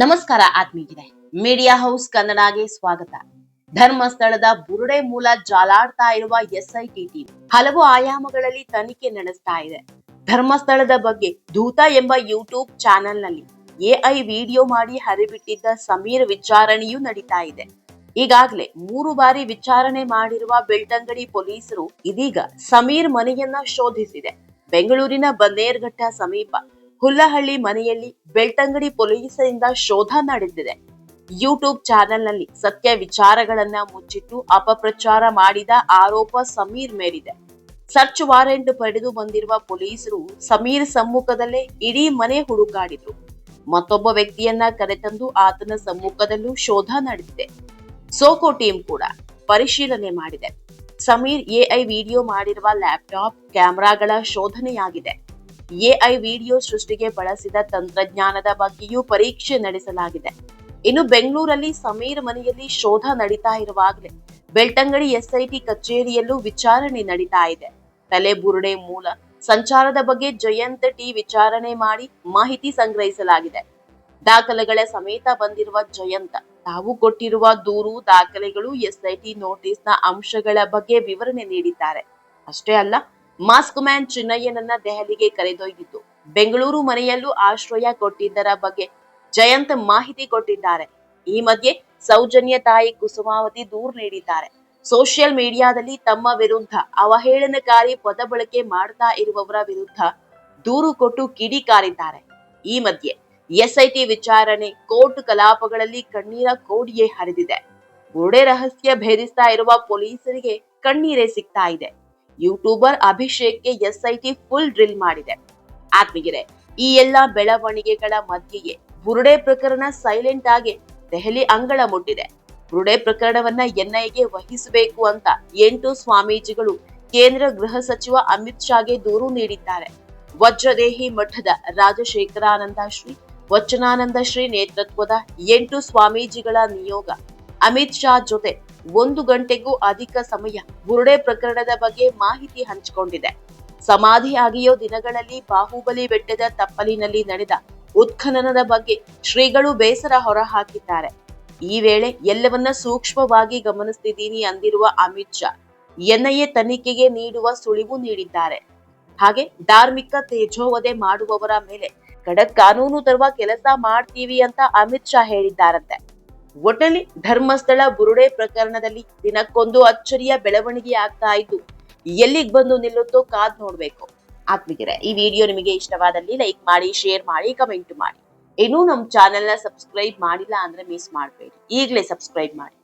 ನಮಸ್ಕಾರ ಆತ್ಮೀಗಿದೆ media house ಕನ್ನಡಗೆ ಸ್ವಾಗತ. ಧರ್ಮಸ್ಥಳದ ಬುರುಡೆ ಮೂಲ ಜಾಲಾಡ್ತಾ ಇರುವ ಎಸ್ಐಟಿ ಟೀಮ್ ಹಲವು ಆಯಾಮಗಳಲ್ಲಿ ತನಿಖೆ ನಡೆಸ್ತಾ ಇದೆ. ಧರ್ಮಸ್ಥಳದ ಬಗ್ಗೆ ದೂತ ಎಂಬ ಯೂಟ್ಯೂಬ್ ಚಾನೆಲ್ನಲ್ಲಿ ಎಐ ವಿಡಿಯೋ ಮಾಡಿ ಹರಿಬಿಟ್ಟಿದ್ದ ಸಮೀರ್ ವಿಚಾರಣೆಯೂ ನಡೀತಾ ಇದೆ. ಈಗಾಗಲೇ ಮೂರು ಬಾರಿ ವಿಚಾರಣೆ ಮಾಡಿರುವ ಬೆಳ್ತಂಗಡಿ ಪೊಲೀಸರು ಇದೀಗ ಸಮೀರ್ ಮನೆಯನ್ನ ಶೋಧಿಸಿದೆ. ಬೆಂಗಳೂರಿನ ಬನ್ನೇರ್ಘಟ್ಟ ಸಮೀಪ ಹುಲ್ಲಹಳ್ಳಿ ಮನೆಯಲ್ಲಿ ಬೆಳ್ತಂಗಡಿ ಪೊಲೀಸರಿಂದ ಶೋಧ ನಡೆದಿದೆ. ಯೂಟ್ಯೂಬ್ ಚಾನೆಲ್ನಲ್ಲಿ ಸತ್ಯ ವಿಚಾರಗಳನ್ನ ಮುಚ್ಚಿಟ್ಟು ಅಪಪ್ರಚಾರ ಮಾಡಿದ ಆರೋಪ ಸಮೀರ್ ಮೇಲಿದೆ. ಸರ್ಚ್ ವಾರೆಂಟ್ ಪಡೆದು ಬಂದಿರುವ ಪೊಲೀಸರು ಸಮೀರ್ ಸಮ್ಮುಖದಲ್ಲೇ ಇಡೀ ಮನೆ ಹುಡುಕಾಡಿದ್ರು. ಮತ್ತೊಬ್ಬ ವ್ಯಕ್ತಿಯನ್ನ ಕರೆತಂದು ಆತನ ಸಮ್ಮುಖದಲ್ಲೂ ಶೋಧ ನಡೆದಿದೆ. ಸೋಕೋ ಟೀಮ್ ಕೂಡ ಪರಿಶೀಲನೆ ಮಾಡಿದೆ. ಸಮೀರ್ ಎಐ ವಿಡಿಯೋ ಮಾಡಿರುವ ಲ್ಯಾಪ್ಟಾಪ್, ಕ್ಯಾಮೆರಾಗಳ ಶೋಧನೆಯಾಗಿದೆ. ಎಐ ವಿಡಿಯೋ ಸೃಷ್ಟಿಗೆ ಬಳಸಿದ ತಂತ್ರಜ್ಞಾನದ ಬಗ್ಗೆಯೂ ಪರೀಕ್ಷೆ ನಡೆಸಲಾಗಿದೆ. ಇನ್ನು ಬೆಂಗಳೂರಲ್ಲಿ ಸಮೀರ್ ಮನೆಯಲ್ಲಿ ಶೋಧ ನಡೀತಾ ಇರುವಾಗಲೇ ಬೆಳ್ತಂಗಡಿ ಎಸ್ಐಟಿ ಕಚೇರಿಯಲ್ಲೂ ವಿಚಾರಣೆ ನಡೀತಾ ಇದೆ. ತಲೆ ಬುರುಡೆ ಮೂಲ ಸಂಚಾರದ ಬಗ್ಗೆ ಜಯಂತ್ ಟಿ ವಿಚಾರಣೆ ಮಾಡಿ ಮಾಹಿತಿ ಸಂಗ್ರಹಿಸಲಾಗಿದೆ. ದಾಖಲೆಗಳ ಸಮೇತ ಬಂದಿರುವ ಜಯಂತ, ತಾವು ಕೊಟ್ಟಿರುವ ದೂರು, ದಾಖಲೆಗಳು, ಎಸ್ಐಟಿ ನೋಟಿಸ್ನ ಅಂಶಗಳ ಬಗ್ಗೆ ವಿವರಣೆ ನೀಡಿದ್ದಾರೆ. ಅಷ್ಟೇ ಅಲ್ಲ ಮಾಸ್ಕ್ ಮ್ಯಾನ್ ಚಿನ್ನಯ್ಯನನ್ನ ದೆಹಲಿಗೆ ಕರೆದೊಯ್ದಿದ್ದು ಬೆಂಗಳೂರು ಮನೆಯಲ್ಲೂ ಆಶ್ರಯ ಕೊಟ್ಟಿದ್ದರ ಬಗ್ಗೆ ಜಯಂತ್ ಮಾಹಿತಿ ಕೊಟ್ಟಿದ್ದಾರೆ. ಈ ಮಧ್ಯೆ ಸೌಜನ್ಯ ತಾಯಿ ಕುಸುಮಾವತಿ ದೂರು ನೀಡಿದ್ದಾರೆ. ಸೋಷಿಯಲ್ ಮೀಡಿಯಾದಲ್ಲಿ ತಮ್ಮ ವಿರುದ್ಧ ಅವಹೇಳನಕಾರಿ ಪದ ಬಳಕೆ ಮಾಡ್ತಾ ಇರುವವರ ವಿರುದ್ಧ ದೂರು ಕೊಟ್ಟು ಕಿಡಿಕಾರಿದ್ದಾರೆ ಈ ಮಧ್ಯೆ ಎಸ್ಐಟಿ ವಿಚಾರಣೆ ಕೋರ್ಟ್ ಕಲಾಪಗಳಲ್ಲಿ ಕಣ್ಣೀರ ಕೋಡಿಯೇ ಹರಿದಿದೆ. ಗೋಡೆ ರಹಸ್ಯ ಭೇದಿಸ್ತಾ ಇರುವ ಪೊಲೀಸರಿಗೆ ಕಣ್ಣೀರೇ ಸಿಗ್ತಾ ಇದೆ. ಯೂಟ್ಯೂಬರ್ ಅಭಿಷೇಕ್ಗೆ ಎಸ್ಐಟಿ ಫುಲ್ ಡ್ರಿಲ್ ಮಾಡಿದೆ. ಆತ್ಮಗಿರೆ ಈ ಎಲ್ಲಾ ಬೆಳವಣಿಗೆಗಳ ಮಧ್ಯೆಯೇ ಬುರುಡೆ ಪ್ರಕರಣ ಸೈಲೆಂಟ್ ಆಗಿ ದೆಹಲಿ ಅಂಗಳ ಮುಟ್ಟಿದೆ. ಬುರುಡೆ ಪ್ರಕರಣವನ್ನ ಎನ್ಐಗೆ ವಹಿಸಬೇಕು ಅಂತ ಎಂಟು ಸ್ವಾಮೀಜಿಗಳು ಕೇಂದ್ರ ಗೃಹ ಸಚಿವ ಅಮಿತ್ ಶಾಗೆ ದೂರು ನೀಡಿದ್ದಾರೆ. ವಜ್ರದೇಹಿ ಮಠದ ರಾಜಶೇಖರಾನಂದ ಶ್ರೀ, ವಚನಾನಂದ ಶ್ರೀ ನೇತೃತ್ವದ ಎಂಟು ಸ್ವಾಮೀಜಿಗಳ ನಿಯೋಗ ಅಮಿತ್ ಶಾ ಜೊತೆ ಒಂದು ಗಂಟೆಗೂ ಅಧಿಕ ಸಮಯ ಬುರುಡೆ ಪ್ರಕರಣದ ಬಗ್ಗೆ ಮಾಹಿತಿ ಹಂಚಿಕೊಂಡಿದೆ. ಸಮಾಧಿ ಆಗಿಯೋ ದಿನಗಳಲ್ಲಿ ಬಾಹುಬಲಿ ಬೆಟ್ಟದ ತಪ್ಪಲಿನಲ್ಲಿ ನಡೆದ ಉತ್ಖನನದ ಬಗ್ಗೆ ಶ್ರೀಗಳು ಬೇಸರ ಹೊರಹಾಕಿದ್ದಾರೆ. ಈ ವೇಳೆ ಎಲ್ಲವನ್ನ ಸೂಕ್ಷ್ಮವಾಗಿ ಗಮನಿಸ್ತಿದ್ದೀನಿ ಅಂದಿರುವ ಅಮಿತ್ ಶಾ, ಎನ್ಐಎ ತನಿಖೆಗೆ ನೀಡುವ ಸುಳಿವು ನೀಡಿದ್ದಾರೆ. ಹಾಗೆ ಧಾರ್ಮಿಕ ತೇಜೋವಧೆ ಮಾಡುವವರ ಮೇಲೆ ಖಡಕ್ ಕಾನೂನು ತರುವ ಕೆಲಸ ಮಾಡ್ತೀವಿ ಅಂತ ಅಮಿತ್ ಶಾ ಹೇಳಿದ್ದಾರಂತೆ. ಒಟ್ಟಲ್ಲಿ ಧರ್ಮಸ್ಥಳ ಬುರುಡೆ ಪ್ರಕರಣದಲ್ಲಿ ದಿನಕ್ಕೊಂದು ಅಚ್ಚರಿಯ ಬೆಳವಣಿಗೆ ಆಗ್ತಾ ಇದ್ದು, ಎಲ್ಲಿಗ್ ಬಂದು ನಿಲ್ಲುತ್ತೋ ಕಾದ್ ನೋಡ್ಬೇಕು. ಆತ್ಮಿಗೆರೆ ಈ ವಿಡಿಯೋ ನಿಮಗೆ ಇಷ್ಟವಾದಲ್ಲಿ ಲೈಕ್ ಮಾಡಿ, ಶೇರ್ ಮಾಡಿ, ಕಮೆಂಟ್ ಮಾಡಿ. ಇನ್ನೂ ನಮ್ಮ ಚಾನೆಲ್ನ ಸಬ್ಸ್ಕ್ರೈಬ್ ಮಾಡಿಲ್ಲ ಅಂದ್ರೆ ಮಿಸ್ ಮಾಡಬೇಡಿ. ಈಗಲೇ ಸಬ್ಸ್ಕ್ರೈಬ್ ಮಾಡಿ.